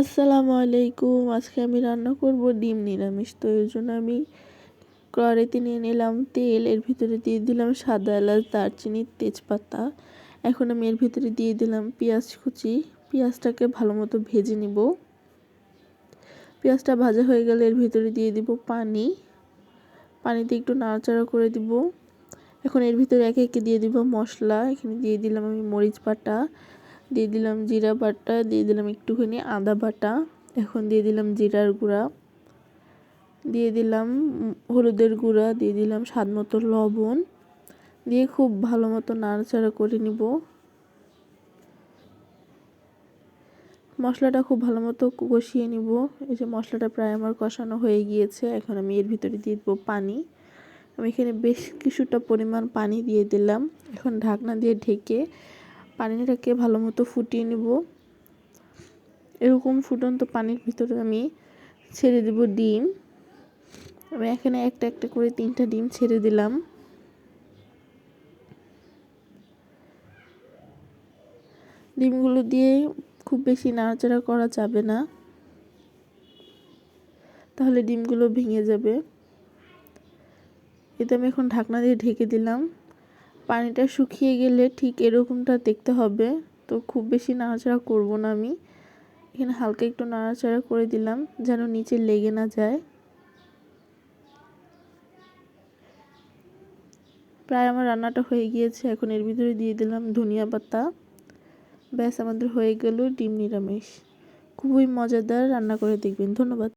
আসসালামু আলাইকুম। আজকে আমি রান্না করব ডিম নিরামিষ। তো এর জন্য আমি কড়াইতে নিয়ে নিলাম তেল, এর ভিতরে দিয়ে দিলাম সাদা এলাচ, দারচিনি, তেজপাতা। এখন আমি এর ভিতরে দিয়ে দিলাম পেঁয়াজ কুচি। পেঁয়াজটাকে ভালো মতো ভেজে নিব। পেঁয়াজটা ভাজা হয়ে গেলে এর ভিতরে দিয়ে দিব পানি। পানিতে একটু নাড়াচাড়া করে দিব। এখন এর ভিতরে একে একে দিয়ে দিব মশলা। এখানে দিয়ে দিলাম আমি মরিচ বাটা। দিয়ে দিলাম জিরা বাটা, দিয়ে দিলাম একটুখানি আদা বাটা, এখন দিয়ে দিলাম জিরার গুঁড়া, দিয়ে দিলাম হলুদের গুঁড়া, দিয়ে দিলাম স্বাদ মতো লবণ, দিয়ে খুব ভালো মতো নাড়াচাড়া করে নিব। মশলাটা খুব ভালো মতো কষিয়ে নিব। এই যে মশলাটা প্রায় আমার কষানো হয়ে গিয়েছে, এখন আমি এর ভিতরে দিয়ে দেবো পানি। আমি এখানে বেশ কিছুটা পরিমাণ পানি দিয়ে দিলাম। এখন ঢাকনা দিয়ে ঢেকে পানিটাকে ভালো মতো ফুটিয়ে নেব। এরকম ফুটন্ত পানির ভিতরে আমি ছেড়ে দেব ডিম। আমি এখানে একটা একটা করে তিনটা ডিম ছেড়ে দিলাম। ডিমগুলো দিয়ে খুব বেশি নাড়াচাড়া করা যাবে না। তাহলে ডিমগুলো ভেঙে যাবে। এতে আমি এখন ঢাকনা দিয়ে ঢেকে দিলাম। পানিটা শুকিয়ে গেলে ঠিক এরকমটা দেখতে হবে। তো খুব বেশি নাড়াচাড়া করব না আমি। এখানে হালকা একটু নাড়াচাড়া করে দিলাম যেন নিচে লেগে না যায়। প্রায় আমার রান্নাটা হয়ে গিয়েছে, এখন এর ভিতরে দিয়ে দিলাম ধনিয়া পাতা। ব্যাস, আমাদের হয়ে গেল ডিম নিরামিষ। খুবই মজাদার রান্না করে দেখবেন। ধন্যবাদ।